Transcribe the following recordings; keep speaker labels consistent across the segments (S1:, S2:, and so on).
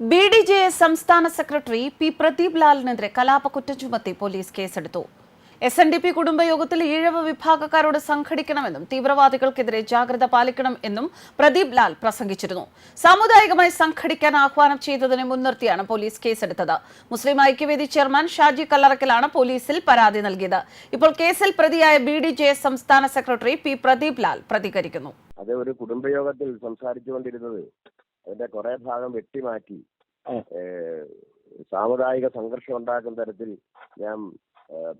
S1: B D J S സംസ്ഥാന secretary P Pradeep ലാലിനെതിരെ കലാപ കുറ്റം ചുമത്തി പോലീസ് കേസെടുത്തു. എസ് എൻ ഡി പി കുടുംബയോഗത്തിൽ ഈഴവ വിഭാഗക്കാരോട് സംഘടിക്കണമെന്നും തീവ്രവാദികൾക്കെതിരെ ജാഗ്രത പാലിക്കണം എന്നും പ്രദീപ് ലാൽ പ്രസംഗിച്ചിരുന്നു. സാമുദായികമായി സംഘടിക്കാൻ ആഹ്വാനം ചെയ്തതിനെ മുൻനിർത്തിയാണ് പോലീസ് കേസെടുത്തത്. മുസ്ലിം ഐക്യവേദി ചെയർമാൻ ഷാജി കല്ലറക്കലാണ് പോലീസിൽ പരാതി നൽകിയത്. ഇപ്പോൾ കേസിൽ പ്രതിയായ ബി ഡി ജെ സംസ്ഥാന സെക്രട്ടറി പി പ്രദീപ് ലാൽ പ്രതികരിക്കുന്നു.
S2: അത് ഒരു കുടുംബയോഗത്തിൽ സംസാരിച്ചുകൊണ്ടിരുന്നത് അതിന്റെ കുറെ ഭാഗം വെട്ടിമാറ്റി. ഏഹ്, സാമുദായിക സംഘർഷം ഉണ്ടാക്കുന്ന തരത്തിൽ ഞാൻ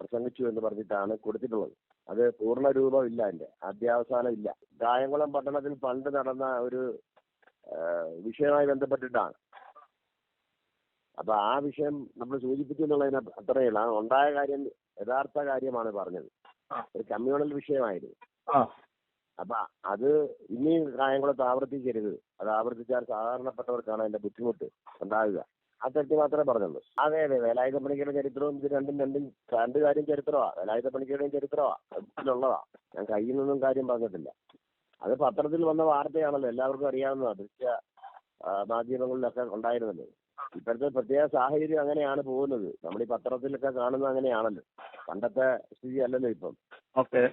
S2: പ്രസംഗിച്ചു എന്ന് പറഞ്ഞിട്ടാണ് കൊടുത്തിട്ടുള്ളത്. അത് പൂർണ രൂപം ഇല്ല എന്റെ ആദ്യാവസാനം ഇല്ല. കായംകുളം പട്ടണത്തിൽ പണ്ട് നടന്ന ഒരു വിഷയമായി വിഷയവുമായി ബന്ധപ്പെട്ടിട്ടാണ്. അപ്പൊ ആ വിഷയം നമ്മൾ സൂചിപ്പിച്ചു എന്നുള്ളതിന് അത്രയുള്ള ഉണ്ടായ കാര്യം യഥാർത്ഥ കാര്യമാണ് പറഞ്ഞത്. ഒരു കമ്മ്യൂണൽ വിഷയമായിരുന്നു. അപ്പൊ അത് ഇനി കായംകുളത്ത് ആവർത്തിക്കരുത്. അത് ആവർത്തിച്ചാൽ സാധാരണപ്പെട്ടവർക്കാണ് അതിന്റെ ബുദ്ധിമുട്ട് ഉണ്ടാകുക ആ തെറ്റ് മാത്രമേ പറഞ്ഞുള്ളൂ. അതെ അതെ. വേലായുധ പണിക്കരുടെ ചരിത്രവും ഇത് രണ്ടും രണ്ടും രണ്ട് കാര്യം ചരിത്രമാ. വേലായുധ പണിക്കരുടെയും ചരിത്രമാ. അതിലുള്ളതാ. ഞാൻ കയ്യിൽ നിന്നും കാര്യം പറഞ്ഞിട്ടില്ല. അത് പത്രത്തിൽ വന്ന വാർത്തയാണല്ലോ. എല്ലാവർക്കും അറിയാവുന്നതാണ് ദൃശ്യ മാധ്യമങ്ങളിലൊക്കെ ഉണ്ടായിരുന്നല്ലോ ഇപ്പോഴത്തെ പ്രത്യേക സാഹചര്യം അങ്ങനെയാണ് പോകുന്നത്. നമ്മൾ ഈ പത്രത്തിലൊക്കെ കാണുന്നത് അങ്ങനെയാണല്ലോ. പണ്ടത്തെ സ്ഥിതി അല്ലല്ലോ ഇപ്പം.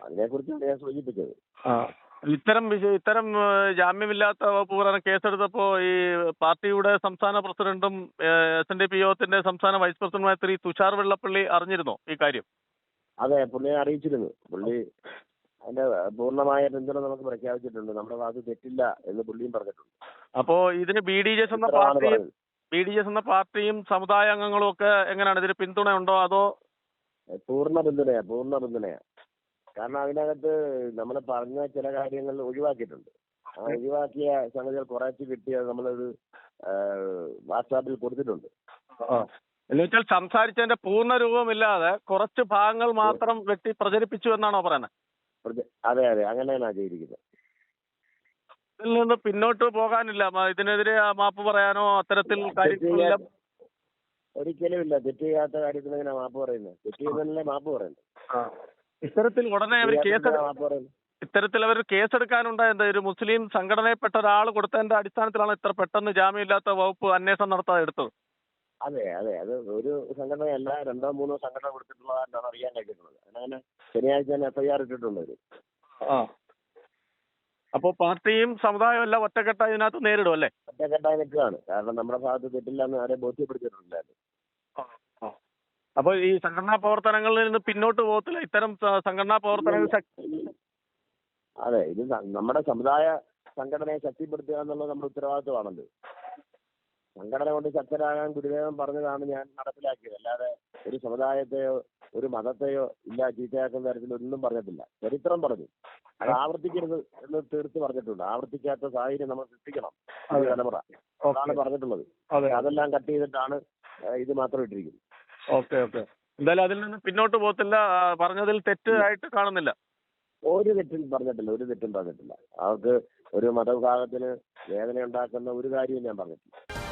S3: അതിനെ
S2: കുറിച്ചാണ് ഞാൻ സൂചിപ്പിച്ചത്.
S3: ഇത്തരം ഇത്തരം ജാമ്യമില്ലാത്ത വകുപ്പ് പ്രകാരം കേസെടുത്തപ്പോ ഈ പാർട്ടിയുടെ സംസ്ഥാന പ്രസിഡന്റും എസ് എൻ ഡി പി യോഗത്തിന്റെ സംസ്ഥാന വൈസ് പ്രസിഡന്റുമായ ശ്രീ തുഷാർ വെള്ളപ്പള്ളി അറിഞ്ഞിരുന്നോ ഈ കാര്യം?
S2: അതെ പുള്ളിയെ അറിയിച്ചിരുന്നു. പുള്ളി അതിന്റെ പൂർണമായ പിന്തുണ നമുക്ക് പ്രഖ്യാപിച്ചിട്ടുണ്ട്. നമ്മുടെ ഭാഗത്ത് തെറ്റില്ല എന്ന് പുള്ളിയും പറഞ്ഞിട്ടുണ്ട്.
S3: അപ്പോ ഇതിന് ബി ഡി ജെ എന്ന പാർട്ടിയും. ബി ഡി ജെ എന്ന പാർട്ടിയും സമുദായ അംഗങ്ങളും ഒക്കെ എങ്ങനെയാണ്? ഇതിന് പിന്തുണ ഉണ്ടോ അതോ?
S2: പൂർണ പിന്തുണയാ പൂർണ പിന്തുണയാ. കാരണം അതിനകത്ത് നമ്മൾ പറഞ്ഞ ചില കാര്യങ്ങൾ ഒഴിവാക്കിയിട്ടുണ്ട്. ആ ഒഴിവാക്കിയ സംഗതികൾ കുറച്ച് കിട്ടിയത് നമ്മളത് വാട്സാപ്പിൽ കൊടുത്തിട്ടുണ്ട്.
S3: എന്ന് വെച്ചാൽ സംസാരിച്ചതിന്റെ പൂർണ രൂപമില്ലാതെ കുറച്ച് ഭാഗങ്ങൾ മാത്രം വെട്ടി പ്രചരിപ്പിച്ചു എന്നാണോ പറയുന്നത്
S2: അതെ അതെ. അങ്ങനെയാണ് ചെയ്തിരിക്കുന്നത്.
S3: ഇതിൽ നിന്ന് പിന്നോട്ട് പോകാനില്ല. ഇതിനെതിരെ മാപ്പ് പറയാനോ അത്തരത്തിൽ
S2: ഒരിക്കലും ഇല്ല. തെറ്റ് ചെയ്യാത്ത കാര്യത്തിന് മാപ്പ് പറയുന്നത് തെറ്റ് ചെയ്യുന്നതിനല്ലേ മാപ്പ് പറയുന്നത്
S3: ഇത്തരത്തിൽ ഉടനെ അവർ കേസ് ഇത്തരത്തിൽ അവർ കേസെടുക്കാനുണ്ടായത് ഒരു മുസ്ലിം സംഘടനയിൽപ്പെട്ട ഒരാൾ കൊടുത്തതിന്റെ അടിസ്ഥാനത്തിലാണ് ഇത്ര പെട്ടെന്ന് ജാമ്യമില്ലാത്ത വകുപ്പ് അന്വേഷണം നടത്താതെ എടുത്തത്.
S2: അതെ അതെ. അത് ഒരു സംഘടനയല്ല രണ്ടോ മൂന്നോ സംഘടന കൊടുത്തിട്ടുള്ളതായിട്ടാണ് അറിയാൻ കഴിഞ്ഞിട്ടുള്ളത് അങ്ങനെ ശനിയാഴ്ച തന്നെ എഫ്ഐആർ ഇട്ടിട്ടുണ്ട് അവർ.
S3: അപ്പോൾ പാർട്ടിയും സമുദായവും എല്ലാം ഒറ്റക്കെട്ടായി ഇതിനകത്ത് നേരിടും അല്ലേ?
S2: ഒറ്റക്കെട്ടായി നിൽക്കുകയാണ്. കാരണം നമ്മുടെ ഭാഗത്ത് തെറ്റില്ല എന്ന് ആരെ ബോധ്യപ്പെടുത്തിയിട്ടുണ്ടായിരുന്നു.
S3: അപ്പോൾ ഈ സംഘടനാ പ്രവർത്തനങ്ങളിൽ നിന്ന് പിന്നോട്ട് പോകത്തില്ല? ഇത്തരം സംഘടനാ പ്രവർത്തനങ്ങൾ
S2: അതെ ഇത് നമ്മുടെ സമുദായ സംഘടനയെ ശക്തിപ്പെടുത്തുക എന്നുള്ളത് നമ്മുടെ ഉത്തരവാദിത്വമാണല്ലോ സംഘടന കൊണ്ട് ശക്തരാകാൻ ഗുരുദേവൻ പറഞ്ഞതാണ് ഞാൻ നടപ്പിലാക്കിയത്. അല്ലാതെ ഒരു സമുദായത്തെയോ ഒരു മതത്തെയോ ഇല്ല ചീത്തയാക്കുന്ന തരത്തിൽ ഒന്നും പറഞ്ഞിട്ടില്ല. ചരിത്രം പറഞ്ഞു. അത് ആവർത്തിക്കരുത് എന്ന് തീർത്ത് പറഞ്ഞിട്ടുണ്ട്. ആവർത്തിക്കാത്ത സാഹചര്യം നമ്മൾ സൃഷ്ടിക്കണം. തലമുറ. അതാണ് പറഞ്ഞിട്ടുള്ളത്.
S3: അതെ.
S2: അതെല്ലാം കട്ട് ചെയ്തിട്ടാണ് ഇത് മാത്രം ഇട്ടിരിക്കുന്നത്.
S3: Okay okay. എന്തായാലും അതിൽ നിന്ന് പിന്നോട്ട് പോകത്തില്ല. പറഞ്ഞതിൽ തെറ്റായിട്ട് കാണുന്നില്ല.
S2: ഒരു തെറ്റും പറഞ്ഞിട്ടില്ല ഒരു തെറ്റും പറഞ്ഞിട്ടില്ല. അവർക്ക് ഒരു മതവിഭാഗത്തിന് വേദന ഉണ്ടാക്കുന്ന ഒരു കാര്യവും ഞാൻ പറഞ്ഞിട്ടില്ല.